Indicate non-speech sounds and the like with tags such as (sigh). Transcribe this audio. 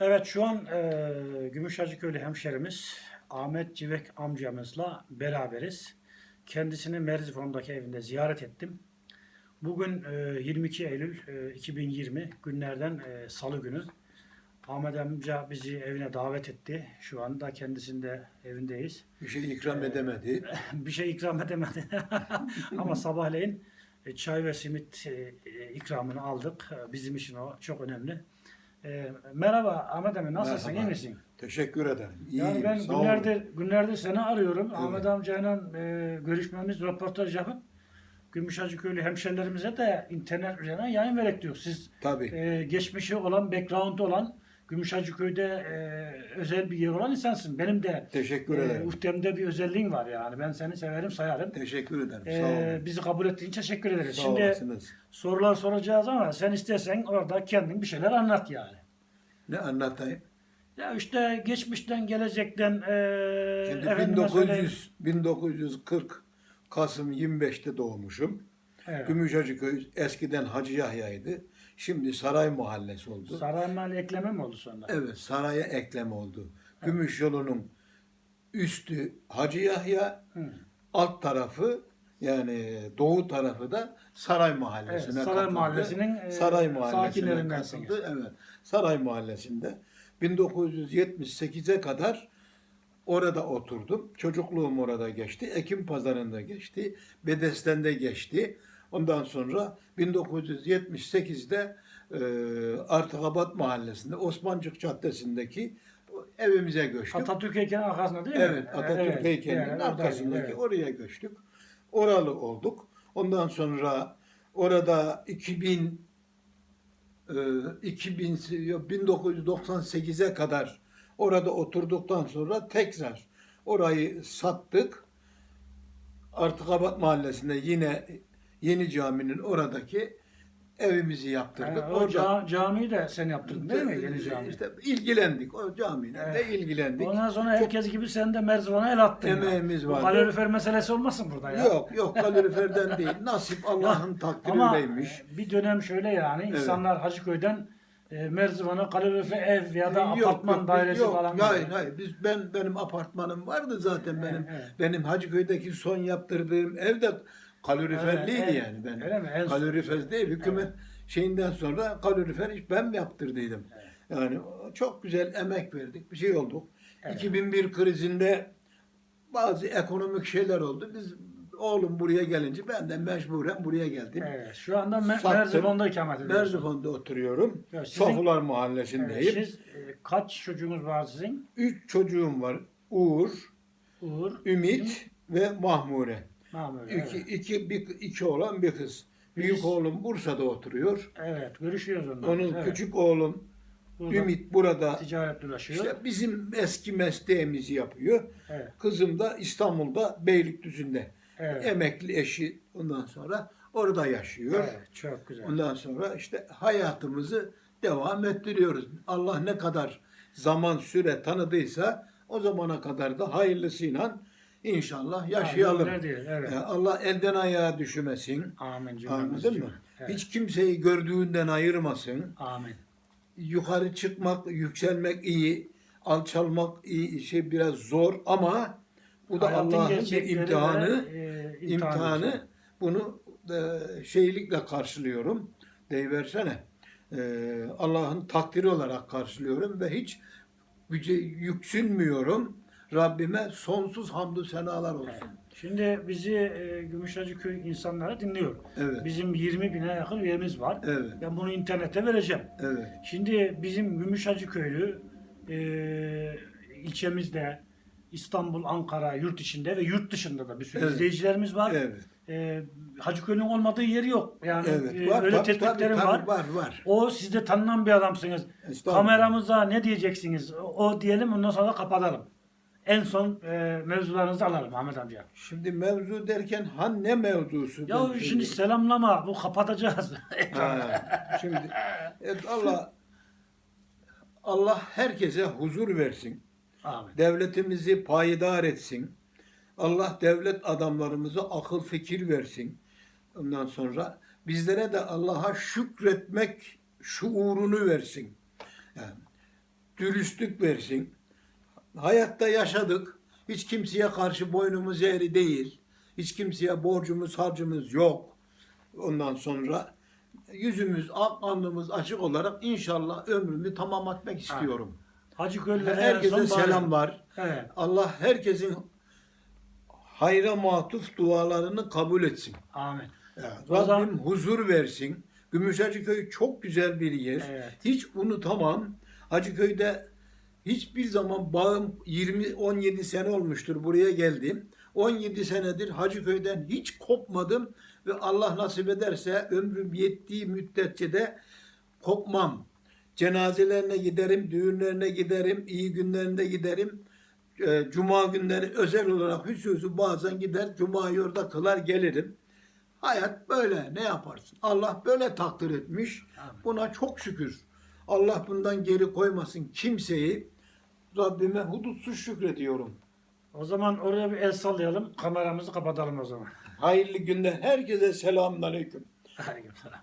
Evet şu an e, Gümüşhacıköylü hemşerimiz Ahmet Civek amcamızla beraberiz. Kendisini Merzifon'daki evinde ziyaret ettim. Bugün e, 22 Eylül e, 2020 günlerden e, Salı günü. Ahmet amca bizi evine davet etti. Şu anda kendisinde evindeyiz. Bir şey ikram edemedi. (laughs) bir şey ikram edemedi. (laughs) Ama sabahleyin e, çay ve simit e, e, ikramını aldık. Bizim için o çok önemli. E, merhaba Ahmet Emre nasılsın? Merhaba. iyi misin? Teşekkür ederim. İyiyim. Yani ben sağ olun. günlerdir günlerdir seni arıyorum. Ahmet amcayla e, görüşmemiz, röportaj yapıp Gümüşhacıköylü hemşerilerimize de internet üzerinden yayın verek diyor. Siz Tabii. e, geçmişi olan, background'u olan Gümüşhacıköy'de e, özel bir yer olan insansın. Benim de Teşekkür e, ederim. uhtemde bir özelliğin var yani. Ben seni severim, sayarım. Teşekkür ederim. Ee, sağ olun. bizi kabul ettiğin için teşekkür ederiz. Sağ Şimdi olasınız. sorular soracağız ama sen istersen orada kendin bir şeyler anlat yani. Ne anlatayım? Ya işte geçmişten gelecekten e, Şimdi efendime söyleyeyim. 1900, 1940 Kasım 25'te doğmuşum. Evet. Gümüşhacıköy eskiden Hacı Yahya'ydı. Şimdi Saray Mahallesi oldu. Saray Mahalle ekleme mi oldu sonra? Evet, saraya eklem oldu. Gümüş yolunun üstü Hacı Yahya, Hı. alt tarafı yani doğu tarafı da Saray Evet, Mahallesi'ne Saray katıldı. Mahallesi'nin e, Saray Mahallesi'ne katıldı. Evet. Saray Mahallesi'nde 1978'e kadar orada oturdum. Çocukluğum orada geçti. Ekim Pazarı'nda geçti. Bedesten'de geçti. Ondan sonra 1978'de e, Artıkabat Mahallesi'nde Osmancık Caddesi'ndeki evimize göçtük. Atatürk heykelinin arkasında değil mi? Evet, Atatürk Evet, heykelinin yani arkasındaki evet. oraya göçtük. Oralı olduk. Ondan sonra orada 2000 e, 2000 yok, 1998'e kadar orada oturduktan sonra tekrar orayı sattık. Artıkabat Mahallesi'nde yine Yeni Cami'nin oradaki evimizi yaptırdık. Yani o ca- camiyi de sen yaptırdın değil mi? Yeni cami. İşte ilgilendik. O camiyle Evet. de ilgilendik. Ondan sonra herkes gibi sen de Merzifon'a el attın. ya. Emeğimiz Bu vardı. kalorifer meselesi olmasın burada ya. Yok yok kaloriferden değil. Nasip (laughs) Allah'ın Ama takdirindeymiş. e, bir dönem şöyle yani insanlar Hacıköy'den e, kalorifer ev ya da Yok, apartman yok, dairesi yok, falan. Hayır hayır. Biz ben benim apartmanım vardı zaten benim. evet. Benim Hacıköy'deki son yaptırdığım evde kaloriferliydi Evet, evet. yani ben. Öyle mi? En- Kalorifer değil. Hükümet şeyinden sonra kalorifer iş ben mi yaptırdıydım? Yani çok güzel emek verdik. Bir şey olduk. Evet. 2001 krizinde bazı ekonomik şeyler oldu. Biz oğlum buraya gelince ben de mecburen buraya geldim. Evet, şu anda Me- Sattım. Merzifon'da ikamet ediyorsun. Merzifon'da oturuyorum. Ya sizin- Sofular Evet, Mahallesi'ndeyim. siz e, kaç çocuğunuz var sizin? Üç çocuğum var. Uğur, Uğur, Ümit ve Mahmure. Mahmut. İki, Evet. iki, bir, iki oğlan bir kız. Büyük Biz- oğlum Bursa'da oturuyor. evet, görüşüyoruz onunla. Onun evet. küçük oğlum Burada Ümit burada. ticaret dolaşıyor. İşte bizim eski mesleğimizi yapıyor. Evet, Kızım da İstanbul'da Beylikdüzü'nde. evet. Emekli eşi ondan sonra orada yaşıyor. evet, çok güzel. Ondan sonra işte hayatımızı devam ettiriyoruz. Allah ne kadar zaman süre tanıdıysa o zamana kadar da hayırlısıyla inşallah yaşayalım. Aynen öyle, evet. Allah elden ayağa düşürmesin. Amin Anladın mı? Evet. Hiç kimseyi gördüğünden ayırmasın. Amin. Yukarı çıkmak, yükselmek iyi, alçalmak iyi, şey biraz zor ama bu da Allah'ın bir imtihanı. ve, e, imtihanı bunu e, şeylikle karşılıyorum. Deyiversene. E, Allah'ın takdiri olarak karşılıyorum ve hiç güce yüksünmüyorum. Rabbime sonsuz hamdü senalar olsun. Şimdi bizi e, Gümüşhacıköy insanları dinliyor. Evet. Bizim 20 bine yakın üyemiz var. Evet. Ben bunu internete vereceğim. Evet. Şimdi bizim Gümüşhacıköylü e, ilçemizde İstanbul, Ankara, yurt içinde ve yurt dışında da bir sürü Evet. izleyicilerimiz var. Evet. E, Hacıköy'ün olmadığı yeri yok. Yani Evet. e, Var, öyle tabii, tespitlerim var. var. Var. O sizde tanınan bir adamsınız. Kameramıza ne diyeceksiniz? O diyelim ondan sonra kapatalım. En son e, mevzularınızı alalım Ahmet amca. Şimdi mevzu derken ha ne mevzusu? Ya şimdi söyleyeyim. selamlama bu kapatacağız. Ha, şimdi evet, Allah Allah herkese huzur versin. Amin. Devletimizi payidar etsin. Allah devlet adamlarımıza akıl fikir versin. Ondan sonra bizlere de Allah'a şükretmek şuurunu versin. Yani dürüstlük versin. Hayatta yaşadık. Hiç kimseye karşı boynumuz eğri değil. Hiç kimseye borcumuz, harcımız yok. Ondan sonra yüzümüz, alnımız açık olarak inşallah ömrümü tamam etmek istiyorum. Hacı Köylü'ne en Herkese selamlar. Evet. Allah herkesin hayra matuf dualarını kabul etsin. Amin. O Rabbim zaman- huzur versin. Gümüşhacıköy çok güzel bir yer. Evet. Hiç unutamam. Hacıköy'de hiçbir zaman bağım 20 17 sene olmuştur buraya geldim. 17 senedir Hacıköy'den hiç kopmadım ve Allah nasip ederse ömrüm yettiği müddetçe de kopmam. Cenazelerine giderim, düğünlerine giderim, iyi günlerinde giderim. Ee, Cuma günleri özel olarak hüsüsü bazen gider, Cuma'yı orada kılar gelirim. Hayat böyle ne yaparsın? Allah böyle takdir etmiş. Buna çok şükür. Allah bundan geri koymasın kimseyi. Rabbime hudutsuz şükrediyorum. O zaman oraya bir el sallayalım. Kameramızı kapatalım o zaman. Hayırlı günler. Herkese selamünaleyküm. Aleykümselam.